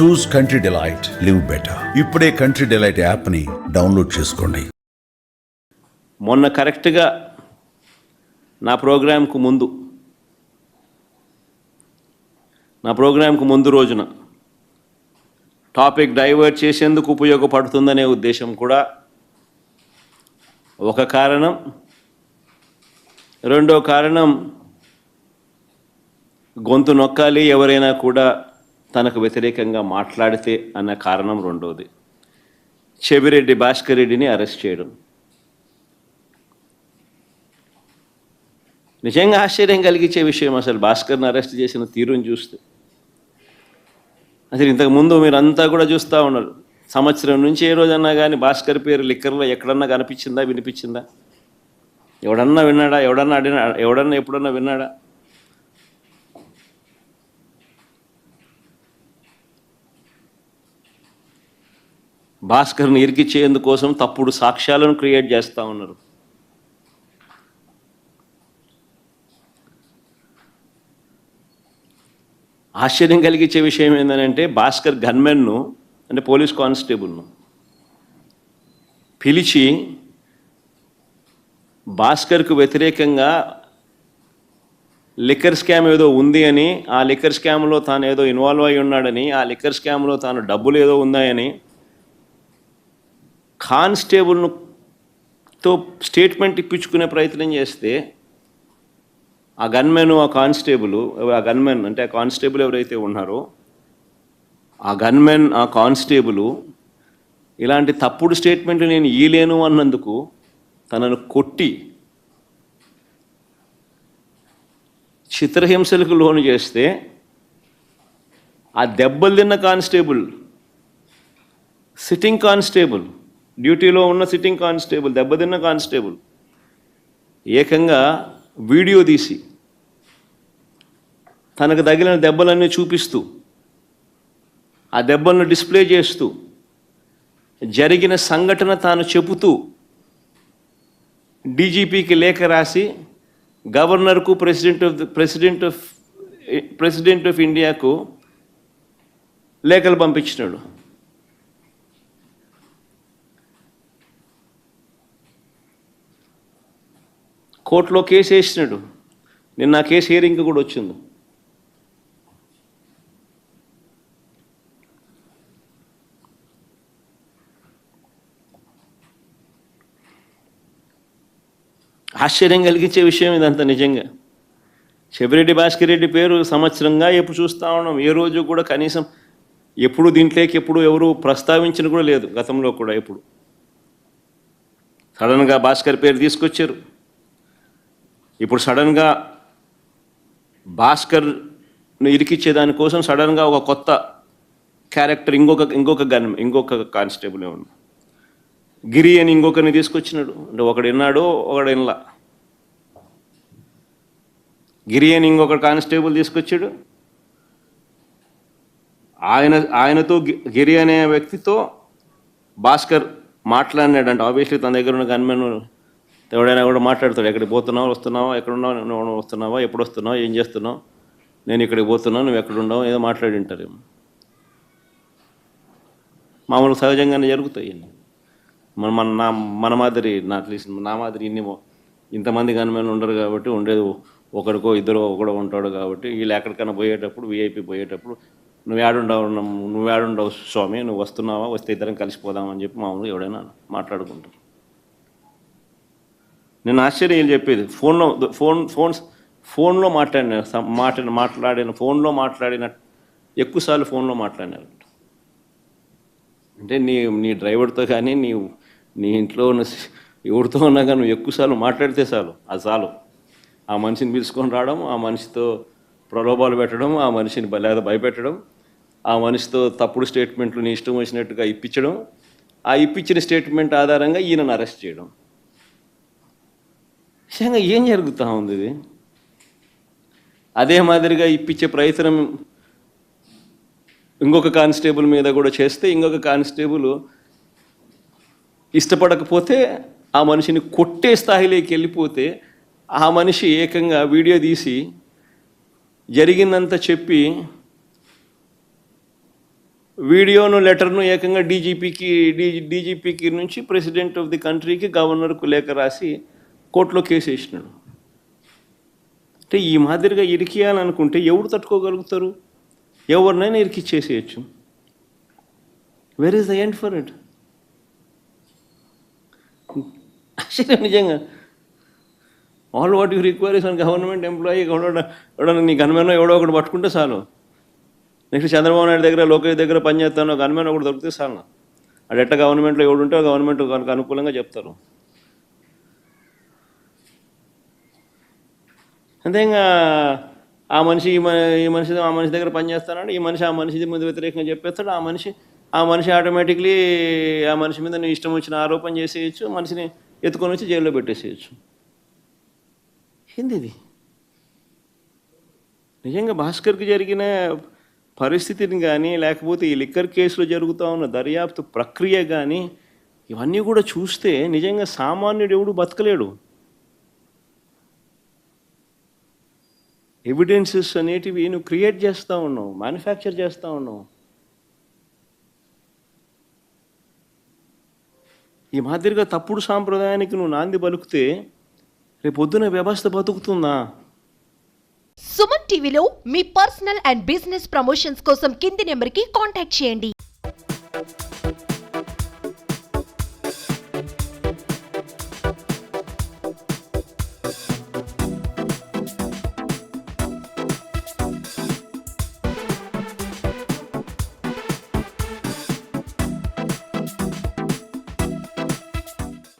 Choose Country Delight live better ఇప్పుడే Country Delight యాప్ని download చేసుకోండి. మొన్న కరెక్ట్గా నా ప్రోగ్రాంకు ముందు నా ప్రోగ్రాంకు ముందు రోజున టాపిక్ డైవర్ట్ చేసేందుకు ఉపయోగపడుతుందనే ఉద్దేశం కూడా ఒక కారణం. రెండో కారణం గొంతు నొక్కాలి ఎవరైనా కూడా తనకు వ్యతిరేకంగా మాట్లాడితే అన్న కారణం రెండోది. చెవిరెడ్డి భాస్కర్ రెడ్డిని అరెస్ట్ చేయడం. నిజంగా ఆశ్చర్యం కలిగించే విషయం అసలు భాస్కర్ని అరెస్ట్ చేసిన తీరుని చూస్తే. అసలు ఇంతకు ముందు మీరంతా కూడా చూస్తూ ఉన్నారు. సంవత్సరం నుంచి ఏ రోజన్నా కానీ భాస్కర్ పేరు లిక్కర్లో ఎక్కడన్నా కనిపించిందా వినిపించిందా? ఎవడన్నా విన్నాడా ఎవడన్నా అడినా ఎవడన్నా ఎప్పుడన్నా విన్నాడా? భాస్కర్ని ఇరికిచ్చేందుకోసం తప్పుడు సాక్ష్యాలను క్రియేట్ చేస్తూ ఉన్నారు. ఆశ్చర్యం కలిగించే విషయం ఏంటంటే భాస్కర్ గన్మెన్ను అంటే పోలీస్ కానిస్టేబుల్ను పిలిచి భాస్కర్కు వ్యతిరేకంగా లిక్కర్ స్కామ్ ఏదో ఉంది అని ఆ లిక్కర్ స్కామ్లో తాను ఏదో ఇన్వాల్వ్ అయి ఉన్నాడని ఆ లిక్కర్ స్కామ్లో తాను డబ్బులు ఏదో ఉన్నాయని కానిస్టేబుల్ను తో స్టేట్మెంట్ ఇప్పించుకునే ప్రయత్నం చేస్తే ఆ గన్మెన్ ఆ కానిస్టేబుల్ ఆ గన్మెన్ అంటే ఆ కానిస్టేబుల్ ఎవరైతే ఉన్నారో ఆ గన్మెన్ ఆ కానిస్టేబుల్ ఇలాంటి తప్పుడు స్టేట్మెంట్ నేను ఈలేను అన్నందుకు తనను కొట్టి చిత్రహింసలకు లోను చేస్తే ఆ దెబ్బలు తిన్న కానిస్టేబుల్ సిట్టింగ్ కానిస్టేబుల్ డ్యూటీలో ఉన్న సిట్టింగ్ కానిస్టేబుల్ దెబ్బతిన్న కానిస్టేబుల్ ఏకంగా వీడియో తీసి తనకు తగిలిన దెబ్బలన్నీ చూపిస్తూ ఆ దెబ్బలను డిస్ప్లే చేస్తూ జరిగిన సంఘటన తాను చెబుతూ డీజీపీకి లేఖ రాసి గవర్నర్కు president of president of president of ఇండియాకు లేఖలు పంపించినాడు. కోర్టులో కేసు వేసినాడు. నిన్న ఆ కేసు హియరింగ్ కూడా వచ్చింది. ఆశ్చర్యం కలిగించే విషయం ఇదంతా నిజంగా. చెవిరెడ్డి భాస్కర్ రెడ్డి పేరు సంవత్సరంగా ఎప్పుడు చూస్తూ ఉన్నాం. ఏ రోజు కూడా కనీసం ఎప్పుడు దీంట్లోకి ఎప్పుడు ఎవరు ప్రస్తావించిన కూడా లేదు గతంలో కూడా ఎప్పుడు. సడన్గా భాస్కర్ పేరు తీసుకొచ్చారు. ఇప్పుడు సడన్గా భాస్కర్ను ఇరికిచ్చే దానికోసం సడన్గా ఒక కొత్త క్యారెక్టర్ ఇంకొక ఇంకొక గన్ ఇంకొక కానిస్టేబుల్ ఉంది గిరి అని ఇంకొకరిని తీసుకొచ్చినాడు. అంటే ఒకడు విన్నాడు ఒకడు వినలా గిరి అని ఇంకొక కానిస్టేబుల్ తీసుకొచ్చాడు. ఆయన ఆయనతో గిరి అనే వ్యక్తితో భాస్కర్ మాట్లాడినాడంట. ఆబ్వియస్లీ తన దగ్గర ఉన్న గన్మెన్ ఎవడైనా కూడా మాట్లాడతాడు ఎక్కడికి పోతున్నావు వస్తున్నావా ఎక్కడ ఉన్నావు నువ్వు వస్తున్నావా ఎప్పుడు వస్తున్నావు ఏం చేస్తున్నావు? నేను ఇక్కడికి పోతున్నావు నువ్వు ఎక్కడున్నావు? ఏదో మాట్లాడి ఉంటారేమో మామూలు సహజంగానే జరుగుతాయి మన మన నా మన మాదిరి నాకు తెలిసిన నా మాదిరి ఇన్ని ఇంతమంది గన్మెన్ ఉండరు కాబట్టి ఉండేది ఒకరికో ఇద్దరు ఒకడో ఉంటాడు కాబట్టి వీళ్ళు ఎక్కడికైనా పోయేటప్పుడు వీఐపీ పోయేటప్పుడు నువ్వు ఏడుండవు నువ్వు ఏడుండవు స్వామి నువ్వు వస్తున్నావా వస్తే ఇద్దరం కలిసిపోదాం అని చెప్పి మామూలుగా ఎవడైనా మాట్లాడుకుంటాం నేను ఆశ్చర్యం చెప్పేది? ఫోన్లో ఫోన్ ఫోన్స్ ఫోన్లో మాట్లాడిన మాట మాట్లాడిన ఫోన్లో మాట్లాడిన ఎక్కువసార్లు ఫోన్లో మాట్లాడినారు అంటే నీ నీ డ్రైవర్తో కానీ నీ నీ ఇంట్లో ఉన్న ఎవరితో ఉన్నా కానీ నువ్వు ఎక్కువసార్లు మాట్లాడితే చాలు అది చాలు. ఆ మనిషిని పిలుచుకొని రావడం ఆ మనిషితో ప్రలోభాలు పెట్టడం ఆ మనిషిని లేదా భయపెట్టడం ఆ మనిషితో తప్పుడు స్టేట్మెంట్లు నీ ఇష్టం వచ్చినట్టుగా ఇప్పించడం ఆ ఇప్పించిన స్టేట్మెంట్ ఆధారంగా ఈయనను అరెస్ట్ చేయడం. నిజంగా ఏం జరుగుతూ ఉంది ఇది? అదే మాదిరిగా ఇప్పించే ప్రయత్నం ఇంకొక కానిస్టేబుల్ మీద కూడా చేస్తే ఇంకొక కానిస్టేబుల్ ఇష్టపడకపోతే ఆ మనిషిని కొట్టే స్థాయిలోకి వెళ్ళిపోతే ఆ మనిషి ఏకంగా వీడియో తీసి జరిగిందంతా చెప్పి వీడియోను లెటర్ను ఏకంగా డీజీపీకి డీ డీజీపీకి నుంచి ప్రెసిడెంట్ ఆఫ్ ది కంట్రీకి గవర్నర్కు లేఖ రాసి కోర్టులో కేసు వేసినాడు. అంటే ఈ మాదిరిగా ఇరికియాలనుకుంటే ఎవరు తట్టుకోగలుగుతారు? ఎవరినైనా ఇరికిచ్చేసేయచ్చు where is the end for it ఆశ్చర్యం నిజంగా all what you require is government employee ఎవడో నీ గన్మెన్ ఎవడో ఒకటి పట్టుకుంటే చాలు. నెక్స్ట్ చంద్రబాబు నాయుడు దగ్గర లోకేష్ దగ్గర పనిచేస్తాను గన్మెన్ ఒకటి దొరికితే చాలు. అది ఎట్ట గవర్నమెంట్లో ఎవడు ఉంటే గవర్నమెంట్ కనుక అనుకూలంగా చెప్తారు. అంతే ఇంకా ఆ మనిషి ఈ ఈ మనిషి ఆ మనిషి దగ్గర పనిచేస్తానంటే ఈ మనిషి ఆ మనిషి మీద వ్యతిరేకంగా చెప్పేస్తాడు. ఆ మనిషి ఆ మనిషి ఆటోమేటిక్లీ ఆ మనిషి మీద నీ ఇష్టం వచ్చిన ఆరోపణ చేసేయచ్చు మనిషిని ఎత్తుకొని వచ్చి జైల్లో పెట్టేసేయచ్చు. ఏంది ఇది నిజంగా భాస్కర్కి జరిగిన పరిస్థితిని కానీ లేకపోతే ఈ లిక్కర్ కేసులో జరుగుతూ ఉన్న దర్యాప్తు ప్రక్రియ కానీ ఇవన్నీ కూడా చూస్తే నిజంగా సామాన్యుడు ఎవడు బతకలేడు. ఎవిడెన్సెస్ అనేటివి నువ్వు క్రియేట్ చేస్తూ ఉన్నావు మ్యానుఫ్యాక్చర్ చేస్తూ ఉన్నావు. ఈ మాదిరిగా తప్పుడు సాంప్రదాయానికి నువ్వు నాంది పలుకుతే రేపొద్దున వ్యవస్థ బతుకుతుందా? సుమన్ టీవీలో మీ పర్సనల్ అండ్ బిజినెస్ ప్రమోషన్స్ కోసం కింది నెంబర్కి కాంటాక్ట్ చేయండి.